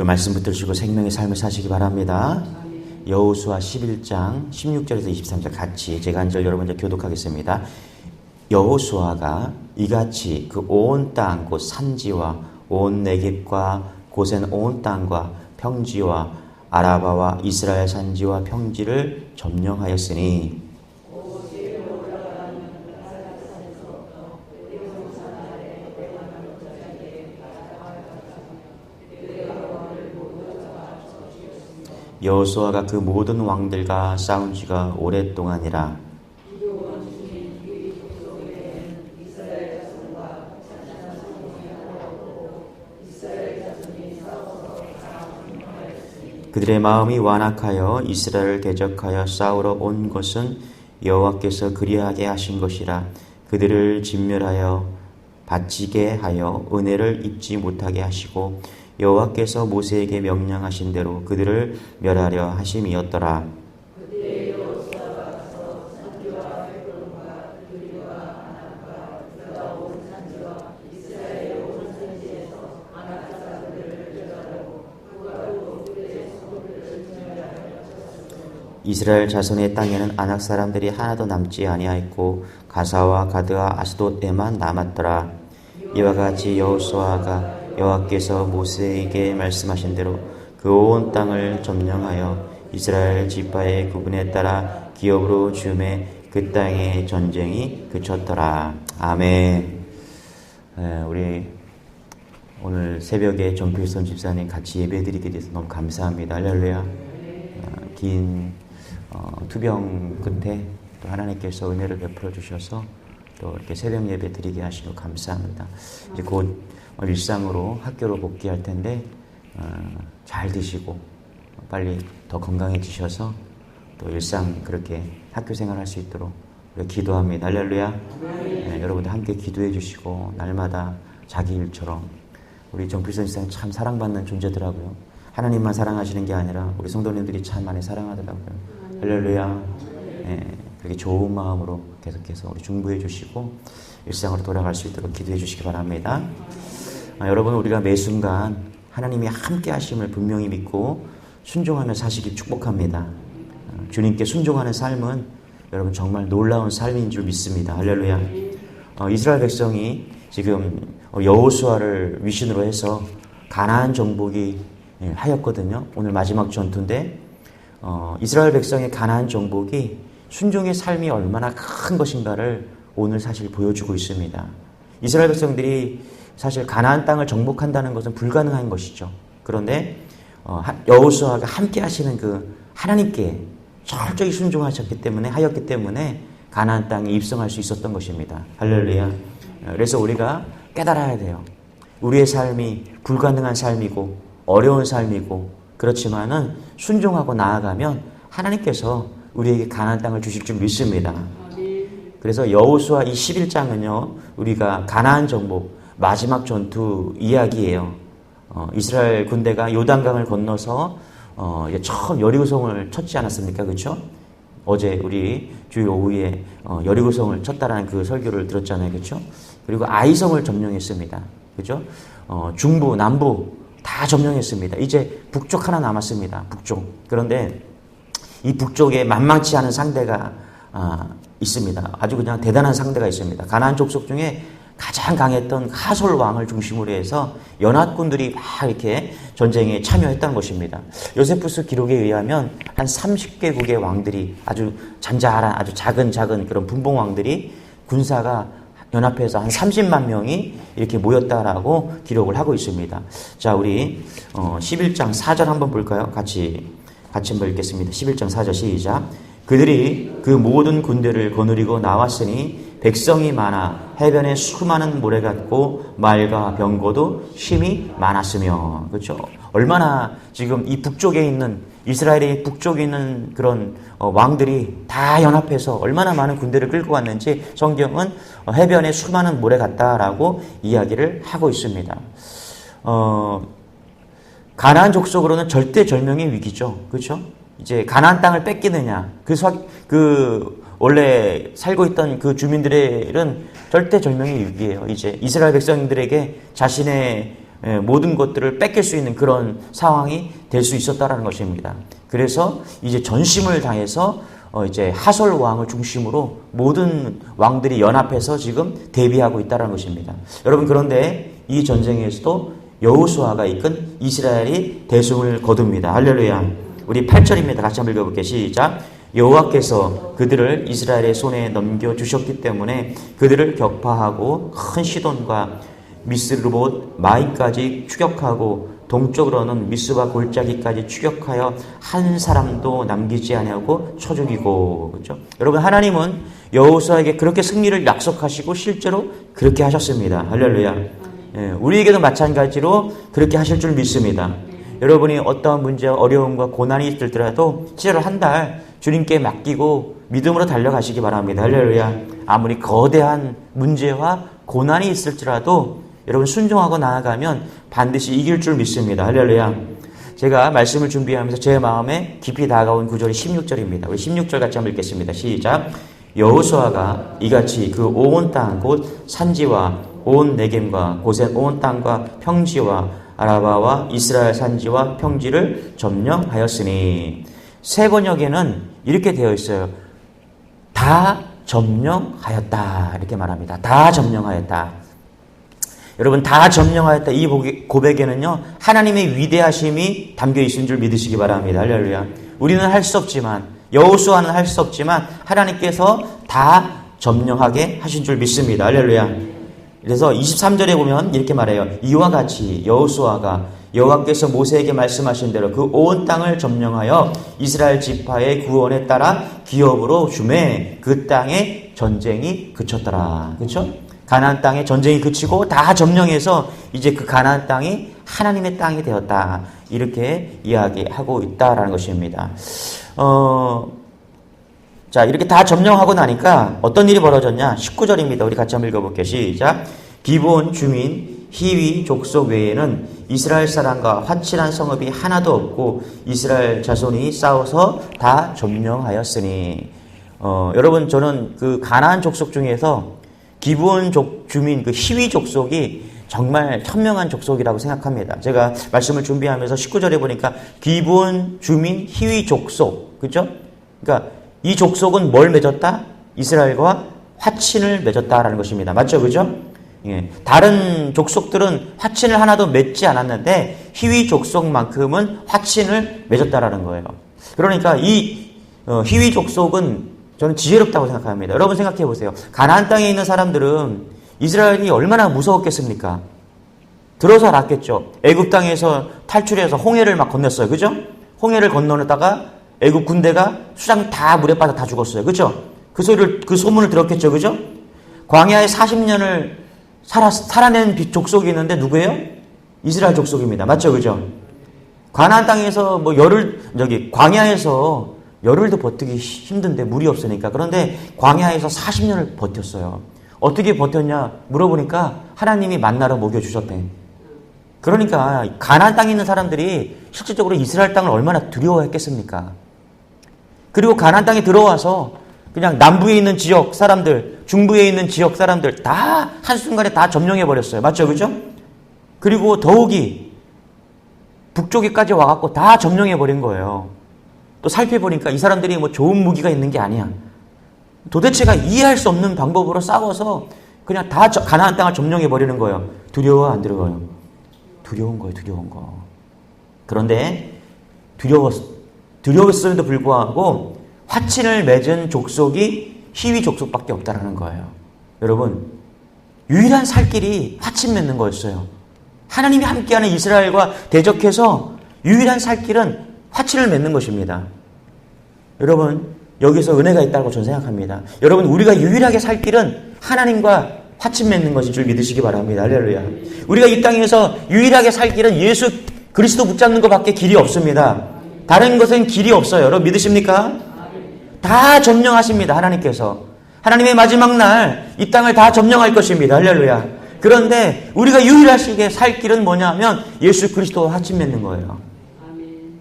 그 말씀 붙들시고 생명의 삶을 사시기 바랍니다. 여호수아 11장 16절에서 23절 같이 제가 한 절 여러분들 교독하겠습니다. 여호수아가 이같이 그 온 땅 곧 산지와 온 내깁과 고센 온 땅과 평지와 아라바와 이스라엘 산지와 평지를 점령하였으니 여호수아가 그 모든 왕들과 싸운 지가 오랫동안이라. 그들의 마음이 완악하여 이스라엘을 대적하여 싸우러 온 것은 여호와께서 그리하게 하신 것이라. 그들을 진멸하여 바치게 하여 은혜를 입지 못하게 하시고 여호와께서 모세에게 명령하신 대로 그들을 멸하려 하심이었더라. 이스라엘 자손의 땅에는 아낙 사람들이 하나도 남지 아니하였고 가사와 가드와 아스돗에만 남았더라. 이와 같이 여호수아가 여호와께서 모세에게 말씀하신 대로 그 온 땅을 점령하여 이스라엘 지파의 구분에 따라 기업으로 주매 그 땅의 전쟁이 그쳤더라. 아멘. 우리 오늘 새벽에 정필선 집사님 같이 예배드리게 돼서 너무 감사합니다. 할렐루야. 어, 긴 어, 투병 끝에 또 하나님께서 은혜를 베풀어 주셔서 또 이렇게 새벽 예배 드리게 하시고 감사합니다. 이제 곧 일상으로 학교로 복귀할 텐데 어, 잘 드시고 빨리 더 건강해지셔서 또 일상 그렇게 학교 생활할 수 있도록 기도합니다. 할렐루야. 네, 여러분들 함께 기도해 주시고 날마다 자기 일처럼 우리 정필선 지사님 참 사랑받는 존재더라고요. 하나님만 사랑하시는 게 아니라 우리 성도님들이 참 많이 사랑하더라고요. 할렐루야. 네, 그렇게 좋은 마음으로 계속해서 우리 중보해 주시고 일상으로 돌아갈 수 있도록 기도해 주시기 바랍니다. 아, 여러분 우리가 매 순간 하나님이 함께 하심을 분명히 믿고 순종하며 사시기 축복합니다. 아, 주님께 순종하는 삶은 여러분 정말 놀라운 삶인 줄 믿습니다. 할렐루야. 어, 이스라엘 백성이 지금 여호수아를 위신으로 해서 가나안 정복이 예, 하였거든요. 오늘 마지막 전투인데 어, 이스라엘 백성의 가나안 정복이 순종의 삶이 얼마나 큰 것인가를 오늘 사실 보여주고 있습니다. 이스라엘 백성들이 사실 가나안 땅을 정복한다는 것은 불가능한 것이죠. 그런데 어, 여호수아가 함께 하시는 그 하나님께 철저히 순종하셨기 때문에 하였기 때문에 가나안 땅에 입성할 수 있었던 것입니다. 할렐루야. 그래서 우리가 깨달아야 돼요. 우리의 삶이 불가능한 삶이고 어려운 삶이고 그렇지만은 순종하고 나아가면 하나님께서 우리에게 가나안 땅을 주실 줄 믿습니다. 그래서 여호수아 이 11장은요. 우리가 가나안 정복 마지막 전투 이야기예요. 어, 이스라엘 군대가 요단강을 건너서 어, 처음 여리고성을 쳤지 않았습니까? 그렇죠? 어제 우리 주요 오후에 어, 여리고성을 쳤다라는 그 설교를 들었잖아요. 그렇죠? 그리고 아이성을 점령했습니다. 그렇죠? 어, 중부, 남부 다 점령했습니다. 이제 북쪽 하나 남았습니다. 북쪽. 그런데 이 북쪽에 만만치 않은 상대가 아, 있습니다. 아주 그냥 대단한 상대가 있습니다. 가나안 족속 중에 가장 강했던 하솔 왕을 중심으로 해서 연합군들이 막 이렇게 전쟁에 참여했다는 것입니다. 요세푸스 기록에 의하면 한 30개국의 왕들이 아주 잔잘한 아주 작은 작은 그런 분봉 왕들이 군사가 연합해서 한 30만 명이 이렇게 모였다라고 기록을 하고 있습니다. 자, 우리 11장 어, 4절 한번 볼까요? 같이 같이 한번 읽겠습니다. 11장 4절 시작. 그들이 그 모든 군대를 거느리고 나왔으니 백성이 많아 해변에 수많은 모래 같고 말과 병거도 힘이 많았으며 그렇죠. 얼마나 지금 이 북쪽에 있는 이스라엘의 북쪽에 있는 그런 어, 왕들이 다 연합해서 얼마나 많은 군대를 끌고 왔는지 성경은 어, 해변에 수많은 모래 같다라고 이야기를 하고 있습니다. 어, 가나안 족속으로는 절대 절명의 위기죠. 그렇죠? 이제 가나안 땅을 뺏기느냐 그, 그 원래 살고 있던 그 주민들은 절대 절명의 위기예요. 이제 이스라엘 백성들에게 자신의 예, 모든 것들을 뺏길 수 있는 그런 상황이 될 수 있었다라는 것입니다. 그래서 이제 전심을 다해서 어 이제 하솔 왕을 중심으로 모든 왕들이 연합해서 지금 대비하고 있다는 것입니다. 여러분 그런데 이 전쟁에서도 여호수아가 이끈 이스라엘이 대승을 거둡니다. 할렐루야. 우리 8절입니다. 같이 한번 읽어볼게요. 시작. 여호와께서 그들을 이스라엘의 손에 넘겨 주셨기 때문에 그들을 격파하고 큰 시돈과 미스르봇 마이까지 추격하고 동쪽으로는 미스바 골짜기까지 추격하여 한 사람도 남기지 아니하고 쳐 죽이고 그렇죠? 여러분 하나님은 여호수아에게 그렇게 승리를 약속하시고 실제로 그렇게 하셨습니다. 할렐루야. 예, 우리에게도 마찬가지로 그렇게 하실 줄 믿습니다. 여러분이 어떠한 문제와 어려움과 고난이 있을지라도 실제로 한달 주님께 맡기고 믿음으로 달려가시기 바랍니다. 할렐루야. 아무리 거대한 문제와 고난이 있을지라도 여러분 순종하고 나아가면 반드시 이길 줄 믿습니다. 할렐루야. 제가 말씀을 준비하면서 제 마음에 깊이 다가온 구절이 16절입니다. 우리 16절 같이 한번 읽겠습니다. 시작. 여호수아가 이같이 그 온 땅 곧 산지와 온 네겜과 고센 온 땅과 평지와 아라바와 이스라엘 산지와 평지를 점령하였으니 세 번역에는 이렇게 되어 있어요. 다 점령하였다 이렇게 말합니다. 다 점령하였다. 여러분 다 점령하였다 이 고백에는요 하나님의 위대하심이 담겨 있는 줄 믿으시기 바랍니다. 할렐루야. 우리는 할 수 없지만 여호수아는 할 수 없지만 하나님께서 다 점령하게 하신 줄 믿습니다. 할렐루야. 그래서 23절에 보면 이렇게 말해요. 이와 같이 여호수아가 여호와께서 모세에게 말씀하신 대로 그 온 땅을 점령하여 이스라엘 지파의 구원에 따라 기업으로 주매 그 땅에 전쟁이 그쳤더라. 그렇죠? 가나안 땅에 전쟁이 그치고 다 점령해서 이제 그 가나안 땅이 하나님의 땅이 되었다. 이렇게 이야기하고 있다라는 것입니다. 어, 자, 이렇게 다 점령하고 나니까 어떤 일이 벌어졌냐? 19절입니다. 우리 같이 한번 읽어볼게요. 시작. 기본 주민 히위 족속 외에는 이스라엘 사람과 화친한 성읍이 하나도 없고 이스라엘 자손이 싸워서 다 점령하였으니 어, 여러분 저는 그 가나안 족속 중에서 기본 족 주민 그 히위 족속이 정말 현명한 족속이라고 생각합니다. 제가 말씀을 준비하면서 19절에 보니까 기본 주민 히위 족속 그죠? 그러니까 이 족속은 뭘 맺었다? 이스라엘과 화친을 맺었다라는 것입니다. 맞죠? 그죠? 예. 다른 족속들은 화친을 하나도 맺지 않았는데 희위 족속만큼은 화친을 맺었다라는 거예요. 그러니까 이 어, 희위 족속은 저는 지혜롭다고 생각합니다. 여러분 생각해 보세요. 가나안 땅에 있는 사람들은 이스라엘이 얼마나 무서웠겠습니까? 들어서 알았겠죠. 애굽 땅에서 탈출해서 홍해를 막 건넜어요. 그죠? 홍해를 건너다가 애굽 군대가 수장 다 물에 빠져 다 죽었어요. 그죠? 그 소리를 그 소문을 들었겠죠. 그죠? 광야에 40년을 살아 살아낸 족속이 있는데 누구예요? 이스라엘 족속입니다. 맞죠? 그죠? 가나안 땅에서 뭐 열을 저기 광야에서 열흘도 버티기 힘든데 물이 없으니까 그런데 광야에서 40년을 버텼어요. 어떻게 버텼냐 물어보니까 하나님이 만나러 먹여 주셨대. 그러니까 가나안 땅에 있는 사람들이 실질적으로 이스라엘 땅을 얼마나 두려워했겠습니까? 그리고 가나안 땅에 들어와서 그냥 남부에 있는 지역 사람들, 중부에 있는 지역 사람들 다 한순간에 다 점령해 버렸어요. 맞죠? 그죠? 그리고 더욱이 북쪽에까지 와 갖고 다 점령해 버린 거예요. 또 살펴보니까 이 사람들이 뭐 좋은 무기가 있는 게 아니야. 도대체가 이해할 수 없는 방법으로 싸워서 그냥 다 가나안 땅을 점령해 버리는 거예요. 두려워 안 두려워요? 두려운 거예요, 두려운 거. 그런데 두려웠 두려웠음에도 불구하고 화친을 맺은 족속이 희위 족속밖에 없다라는 거예요. 여러분, 유일한 살 길이 화친 맺는 거였어요. 하나님이 함께하는 이스라엘과 대적해서 유일한 살 길은 화친을 맺는 것입니다. 여러분, 여기서 은혜가 있다고 저는 생각합니다. 여러분, 우리가 유일하게 살 길은 하나님과 화친 맺는 것인 줄 믿으시기 바랍니다. 할렐루야. 우리가 이 땅에서 유일하게 살 길은 예수 그리스도 붙잡는 것밖에 길이 없습니다. 다른 것은 길이 없어요. 여러분 믿으십니까? 다 점령하십니다. 하나님께서. 하나님의 마지막 날 이 땅을 다 점령할 것입니다. 할렐루야. 그런데 우리가 유일하게 살 길은 뭐냐면 예수 그리스도와 화친 맺는 거예요.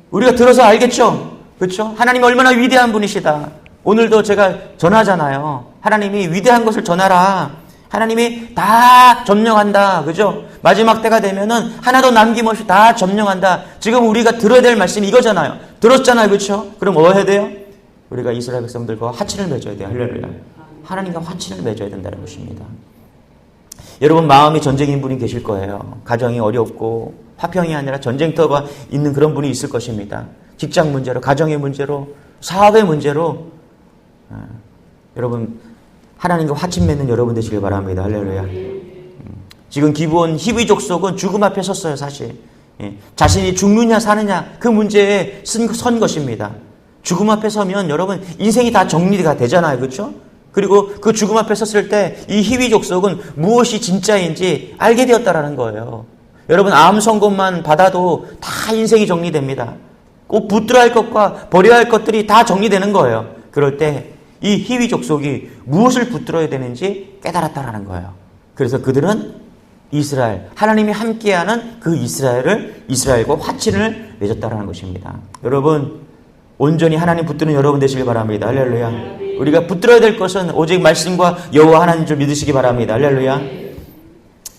우리가 들어서 알겠죠? 그렇죠? 하나님 얼마나 위대한 분이시다. 오늘도 제가 전하잖아요. 하나님이 위대한 것을 전하라. 하나님이 다 점령한다. 그죠? 마지막 때가 되면은 하나도 남김없이 다 점령한다. 지금 우리가 들어야 될 말씀이 이거잖아요. 들었잖아요. 그렇죠? 그럼 뭐 해야 돼요? 우리가 이스라엘 백성들과 화친을 맺어야 돼요. 할렐루야. 하나님과 화친을 맺어야 된다는 것입니다. 여러분 마음이 전쟁인 분이 계실 거예요. 가정이 어렵고 화평이 아니라 전쟁터가 있는 그런 분이 있을 것입니다. 직장 문제로, 가정의 문제로, 사업의 문제로 아, 여러분 하나님과 화친 맺는 여러분 되시길 바랍니다. 할렐루야. 지금 기본 히브리 족속은 죽음 앞에 섰어요, 사실. 예, 자신이 죽느냐 사느냐 그 문제에 쓴, 선 것입니다. 죽음 앞에 서면 여러분 인생이 다 정리가 되잖아요, 그렇죠? 그리고 그 죽음 앞에 섰을 때 이 희위 족속은 무엇이 진짜인지 알게 되었다라는 거예요. 여러분 암 선고만 받아도 다 인생이 정리됩니다. 꼭 붙들어야 할 것과 버려야 할 것들이 다 정리되는 거예요. 그럴 때 이 희위 족속이 무엇을 붙들어야 되는지 깨달았다라는 거예요. 그래서 그들은 이스라엘 하나님이 함께하는 그 이스라엘을 이스라엘과 화친을 맺었다라는 것입니다. 여러분 온전히 하나님 붙드는 여러분 되시길 바랍니다. 할렐루야. 우리가 붙들어야 될 것은 오직 말씀과 여호와 하나님 줄 믿으시기 바랍니다. 할렐루야.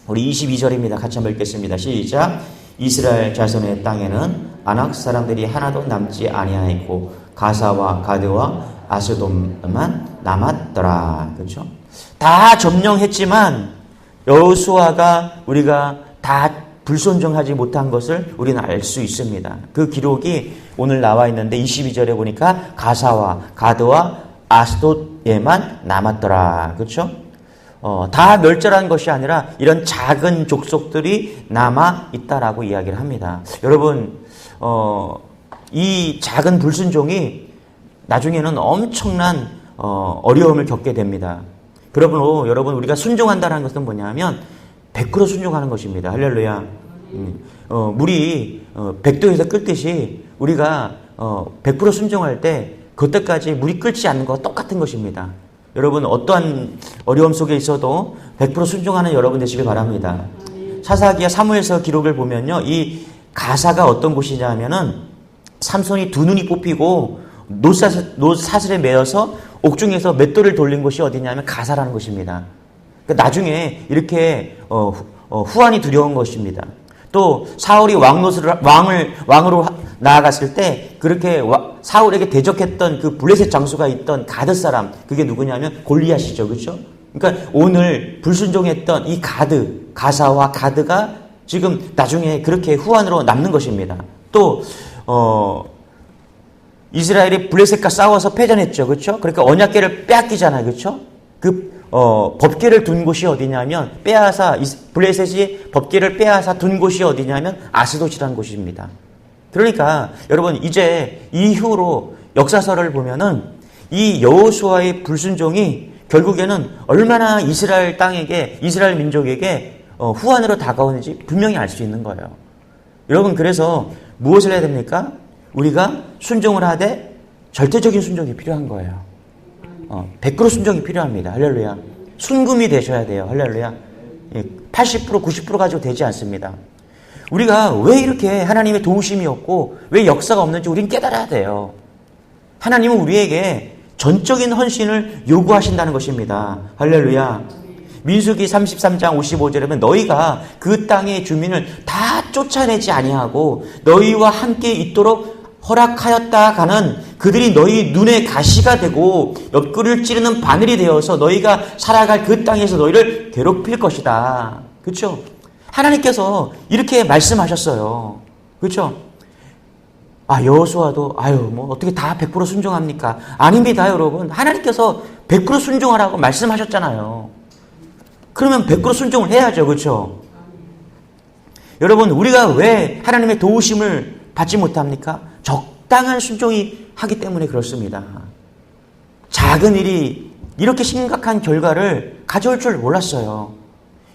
우리 22절입니다. 같이 한번 읽겠습니다. 시작. 이스라엘 자손의 땅에는 아낙 사람들이 하나도 남지 아니하였고 가사와 가드와 아스돔만 남았더라. 그렇죠? 다 점령했지만 여호수아가 우리가 다 불순종하지 못한 것을 우리는 알 수 있습니다. 그 기록이 오늘 나와 있는데 22절에 보니까 가사와 가드와 아스돗에만 남았더라. 그렇죠? 어, 다 멸절한 것이 아니라 이런 작은 족속들이 남아 있다라고 이야기를 합니다. 여러분, 어, 이 작은 불순종이 나중에는 엄청난 어, 어려움을 겪게 됩니다. 어, 여러분 우리가 순종한다는 것은 뭐냐면 100% 순종하는 것입니다. 할렐루야. 음, 어, 물이 어, 100도에서 끓듯이 우리가 어, 100% 순종할 때 그때까지 물이 끓지 않는 것과 똑같은 것입니다. 여러분 어떠한 어려움 속에 있어도 100% 순종하는 여러분 되시길 바랍니다. 사사기야 사무에서 기록을 보면요. 이 가사가 어떤 곳이냐면은 삼손이 두 눈이 뽑히고 노사슬, 노사슬에 매여서 옥중에서 맷돌을 돌린 곳이 어디냐면 가사라는 것입니다. 그러니까 나중에 이렇게 어, 어, 후환이 두려운 것입니다. 또 사울이 왕노스를 왕을 왕으로 나아갔을 때 그렇게 사울에게 대적했던 그 블레셋 장수가 있던 가드 사람 그게 누구냐면 골리앗이죠, 그렇죠? 그러니까 오늘 불순종했던 이 가드 가사와 가드가 지금 나중에 그렇게 후환으로 남는 것입니다. 또 어, 이스라엘이 블레셋과 싸워서 패전했죠, 그렇죠? 그러니까 언약계를 빼앗기잖아요, 그렇죠? 그 어, 법계를 둔 곳이 어디냐면 빼앗아 블레셋이 법계를 빼앗아 둔 곳이 어디냐면 아스돗이라는 곳입니다. 그러니까 여러분 이제 이후로 역사서를 보면은 이 여호수아의 불순종이 결국에는 얼마나 이스라엘 땅에게 이스라엘 민족에게 어, 후환으로 다가오는지 분명히 알 수 있는 거예요. 여러분 그래서 무엇을 해야 됩니까? 우리가 순종을 하되 절대적인 순종이 필요한 거예요. 어, 100% 순종이 필요합니다. 할렐루야. 순금이 되셔야 돼요. 할렐루야. 80% 예, 90% 가지고 되지 않습니다. 우리가 왜 이렇게 하나님의 도우심이 없고 왜 역사가 없는지 우리는 깨달아야 돼요. 하나님은 우리에게 전적인 헌신을 요구하신다는 것입니다. 할렐루야. 민수기 33장 55절에 보면 너희가 그 땅의 주민을 다 쫓아내지 아니하고 너희와 함께 있도록 허락하였다 가는 그들이 너희 눈에 가시가 되고 옆구리를 찌르는 바늘이 되어서 너희가 살아갈 그 땅에서 너희를 괴롭힐 것이다. 그렇죠? 하나님께서 이렇게 말씀하셨어요. 그렇죠? 아, 여호수아도 아유, 뭐 어떻게 다 100% 순종합니까? 아닙니다, 여러분. 하나님께서 100% 순종하라고 말씀하셨잖아요. 그러면 100% 순종을 해야죠. 그렇죠? 여러분, 우리가 왜 하나님의 도우심을 받지 못합니까? 적당한 순종이 하기 때문에 그렇습니다. 작은 일이 이렇게 심각한 결과를 가져올 줄 몰랐어요.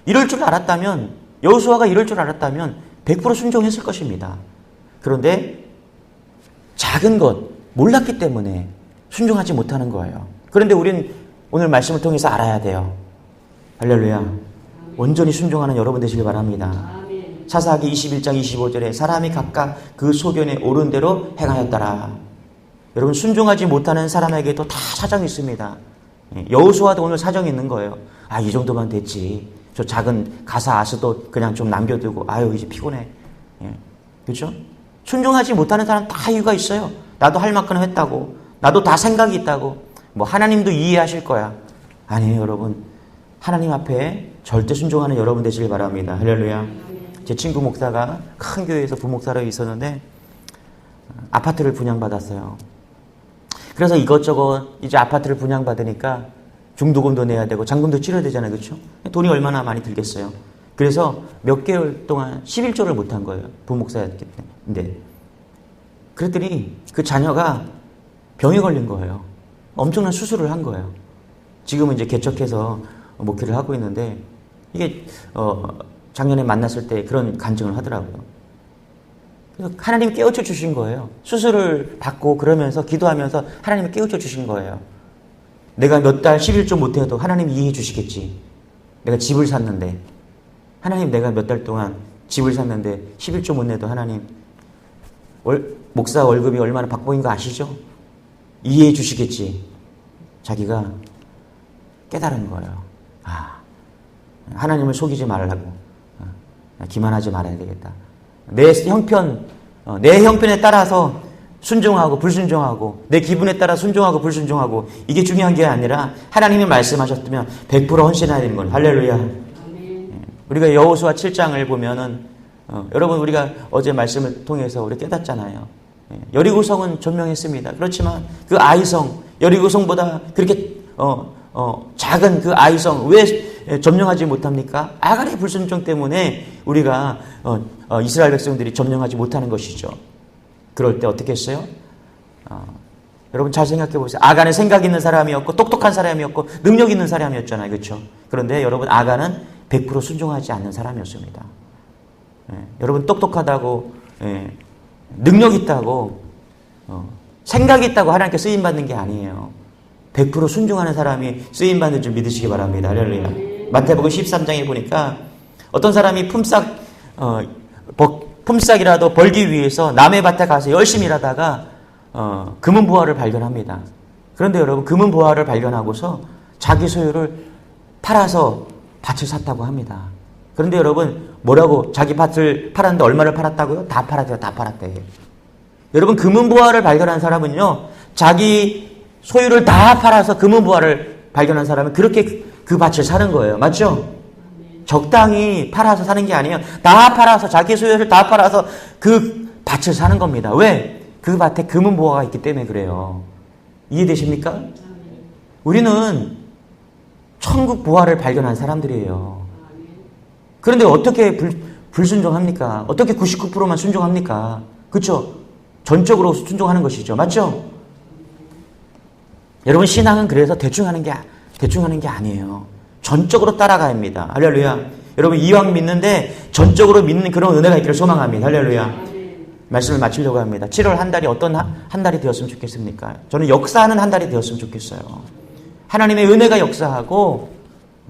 이럴 줄 알았다면 여호수아가 이럴 줄 알았다면 100% 순종했을 것입니다. 그런데 작은 것 몰랐기 때문에 순종하지 못하는 거예요. 그런데 우린 오늘 말씀을 통해서 알아야 돼요. 할렐루야. 온전히 순종하는 여러분 되시길 바랍니다. 사사기 21장 25절에 사람이 각각 그 소견에 오른 대로 행하였더라. 여러분 순종하지 못하는 사람에게도 다 사정이 있습니다. 예, 여호수아도 오늘 사정이 있는 거예요. 아, 이 정도만 됐지. 저 작은 가사 아스도 그냥 좀 남겨두고 아유 이제 피곤해. 예. 그렇죠? 순종하지 못하는 사람 다 이유가 있어요. 나도 할 만큼 했다고. 나도 다 생각이 있다고. 뭐 하나님도 이해하실 거야. 아니에요, 여러분. 하나님 앞에 절대 순종하는 여러분 되시길 바랍니다. 할렐루야. 제 친구 목사가 큰 교회에서 부목사로 있었는데 아파트를 분양받았어요. 그래서 이것저것 이제 아파트를 분양받으니까 중도금도 내야 되고 잔금도 치러야 되잖아요. 그렇죠? 돈이 얼마나 많이 들겠어요. 그래서 몇 개월 동안 11조를 못한 거예요. 부목사였기 때문에. 그랬더니 그 자녀가 병에 걸린 거예요. 엄청난 수술을 한 거예요. 지금은 이제 개척해서 목회를 하고 있는데 이게 어 작년에 만났을 때 그런 간증을 하더라고요. 그래서 하나님 깨우쳐 주신 거예요. 수술을 받고 그러면서 기도하면서 하나님이 깨우쳐 주신 거예요. 내가 몇 달 11조 못해도 하나님 이해해 주시겠지. 내가 집을 샀는데 하나님 내가 몇 달 동안 집을 샀는데 11조 못 내도 하나님 월, 목사 월급이 얼마나 박봉인 거 아시죠? 이해해 주시겠지. 자기가 깨달은 거예요. 아, 하나님을 속이지 말라고. 아, 기만하지 말아야 되겠다. 내 형편, 어, 내 형편에 따라서 순종하고 불순종하고 내 기분에 따라 순종하고 불순종하고 이게 중요한 게 아니라 하나님이 말씀하셨으면 100% 헌신해야 되는 건 할렐루야. 예. 우리가 여호수아 7장을 보면은 어, 여러분 우리가 어제 말씀을 통해서 우리 깨닫잖아요. 예. 여리고성은 전명했습니다. 그렇지만 그 아이성 여리고성보다 그렇게 어, 어, 작은 그 아이성 왜 점령하지 못합니까? 아간의 불순종 때문에 우리가 어, 어, 이스라엘 백성들이 점령하지 못하는 것이죠. 그럴 때 어떻게 했어요? 어, 여러분 잘 생각해 보세요. 아간은 생각 있는 사람이었고 똑똑한 사람이었고 능력 있는 사람이었잖아요. 그렇죠? 그런데 여러분 아간은 100% 순종하지 않는 사람이었습니다. 예, 여러분 똑똑하다고 예, 능력 있다고 어, 생각 있다고 하나님께 쓰임 받는 게 아니에요. 100% 순종하는 사람이 쓰임 받는 줄 믿으시기 바랍니다. 할렐루야. 마태복음 13장에 보니까 어떤 사람이 품삯 어, 품삯이라도 벌기 위해서 남의 밭에 가서 열심히 일하다가 어, 금은 보화를 발견합니다. 그런데 여러분 금은 보화를 발견하고서 자기 소유를 팔아서 밭을 샀다고 합니다. 그런데 여러분 뭐라고 자기 밭을 팔았는데 얼마를 팔았다고요? 다 팔았대요. 다 팔았대. 여러분 금은 보화를 발견한 사람은요. 자기 소유를 다 팔아서 금은 보화를 발견한 사람은 그렇게 그 밭을 사는 거예요. 맞죠? 적당히 팔아서 사는 게 아니에요. 다 팔아서 자기 소유를 다 팔아서 그 밭을 사는 겁니다. 왜? 그 밭에 금은 보화가 있기 때문에 그래요. 이해되십니까? 우리는 천국 보화를 발견한 사람들이에요. 그런데 어떻게 불, 불순종합니까? 어떻게 99%만 순종합니까? 그렇죠? 전적으로 순종하는 것이죠. 맞죠? 여러분 신앙은 그래서 대충 하는 게 대충 하는 게 아니에요. 전적으로 따라가야 합니다. 할렐루야. 여러분 이왕 믿는데 전적으로 믿는 그런 은혜가 있기를 소망합니다. 할렐루야. 말씀을 마치려고 합니다. 7월 한 달이 어떤 한 달이 되었으면 좋겠습니까? 저는 역사하는 한 달이 되었으면 좋겠어요. 하나님의 은혜가 역사하고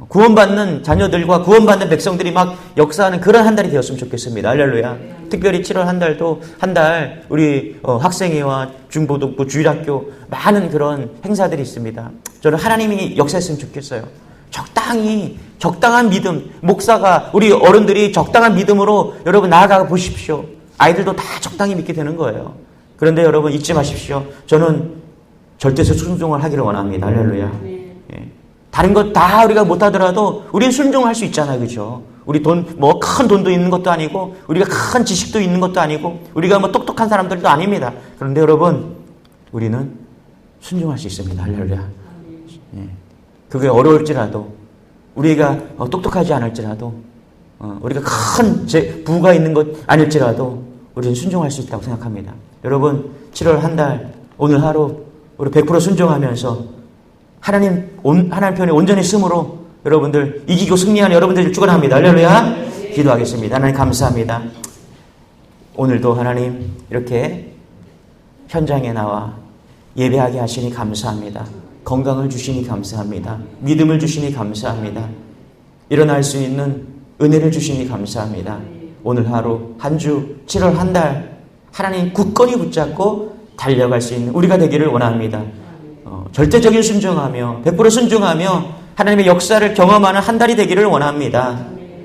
구원받는 자녀들과 구원받는 백성들이 막 역사하는 그런 한 달이 되었으면 좋겠습니다. 할렐루야. 특별히 7월 한 달도 한 달 우리 어, 학생회와 중보독부 주일학교 많은 그런 행사들이 있습니다. 저는 하나님이 역사했으면 좋겠어요. 적당히 적당한 믿음 목사가 우리 어른들이 적당한 믿음으로 여러분 나아가 보십시오. 아이들도 다 적당히 믿게 되는 거예요. 그런데 여러분 잊지 마십시오. 저는 절대서 순종을 하기를 원합니다. 할렐루야. 예. 다른 것 다 우리가 못하더라도 우리는 순종할 수 있잖아요. 그죠? 우리 돈, 뭐 큰 돈도 있는 것도 아니고, 우리가 큰 지식도 있는 것도 아니고, 우리가 뭐 똑똑한 사람들도 아닙니다. 그런데 여러분, 우리는 순종할 수 있습니다. 할렐루야. 예. 그게 어려울지라도 우리가 어, 똑똑하지 않을지라도 어, 우리가 큰 부가 있는 것 아닐지라도 우리는 순종할 수 있다고 생각합니다. 여러분 7월 한 달 오늘 하루 우리 100% 순종하면서 하나님 온, 하나님 편에 온전히 쓰므로 여러분들 이기고 승리하는 여러분들을 축원합니다. 할렐루야. 기도하겠습니다. 하나님 감사합니다. 오늘도 하나님 이렇게 현장에 나와 예배하게 하시니 감사합니다. 건강을 주시니 감사합니다. 믿음을 주시니 감사합니다. 일어날 수 있는 은혜를 주시니 감사합니다. 오늘 하루, 한 주, 7월 한 달, 하나님 굳건히 붙잡고 달려갈 수 있는 우리가 되기를 원합니다. 어, 절대적인 순종하며 100% 순종하며 하나님의 역사를 경험하는 한 달이 되기를 원합니다.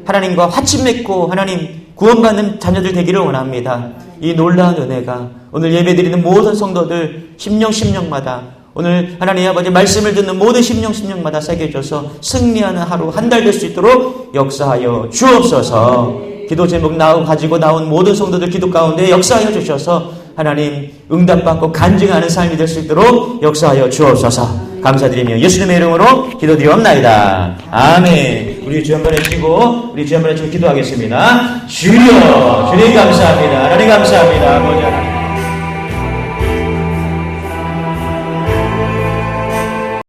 하나님과 화친 맺고 하나님 구원받는 자녀들 되기를 원합니다. 이 놀라운 은혜가 오늘 예배드리는 모든 성도들 심령 심령마다 오늘 하나님 아버지 말씀을 듣는 모든 심령 심령마다 새겨져서 승리하는 하루 한 달 될 수 있도록 역사하여 주옵소서. 기도 제목 나오 가지고 나온 모든 성도들 기도 가운데 역사하여 주셔서 하나님 응답받고 간증하는 삶이 될 수 있도록 역사하여 주옵소서. 감사드리며 예수님의 이름으로 기도드리옵나이다. 아멘. 우리 주 한번 해주고 우리 주 한번 해주고 기도하겠습니다. 주여 주님 감사합니다. 하나님 감사합니다. 아버지 하나님.